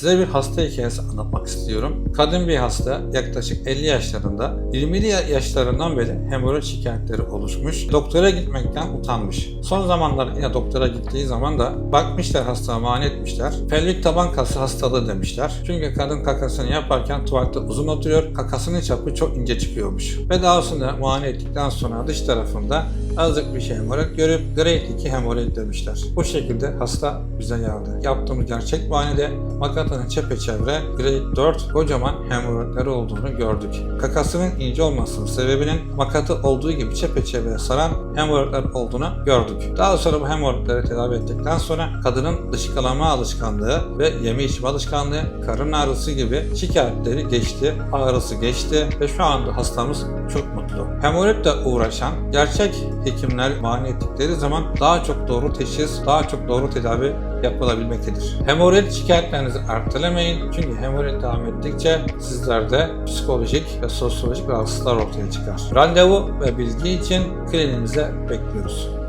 Size bir hasta hikayesi anlatmak istiyorum. Kadın bir hasta yaklaşık 50 yaşlarında 20'li yaşlarından beri hemoroid şikayetleri oluşmuş. Doktora gitmekten utanmış. Son zamanlarda yine doktora gittiği zaman da bakmışlar hastaya muayene etmişler. Pelvik taban kası hastalığı demişler. Çünkü kadın kakasını yaparken tuvalette uzun oturuyor. Kakasının çapı çok ince çıkıyormuş. Ve daha sonra muayene ettikten sonra dış tarafında azıcık bir şey hemoroid görüp grade 2 hemoroid demişler. Bu şekilde hasta bize geldi. Yaptığımız gerçek muayenede makatanın çepeçevre grade 4 kocaman hemoroidleri olduğunu gördük. Kakasının ince olmasının sebebinin makatı olduğu gibi çepeçevre saran hemoroidler olduğunu gördük. Daha sonra bu hemoroidleri tedavi ettikten sonra kadının dışkılama alışkanlığı ve yeme içme alışkanlığı, karın ağrısı gibi şikayetleri geçti, ağrısı geçti ve şu anda hastamız çok mutlu. Hemoroidle uğraşan gerçek hekimler muayene ettikleri zaman daha çok doğru teşhis, daha çok doğru tedavi yapılabilmektedir. Hemoroid şikayetlerinizi ertelemeyin çünkü hemoroid devam ettikçe sizlerde psikolojik ve sosyolojik rahatsızlıklar ortaya çıkar. Randevu ve bilgi için kliniğimize bekliyoruz.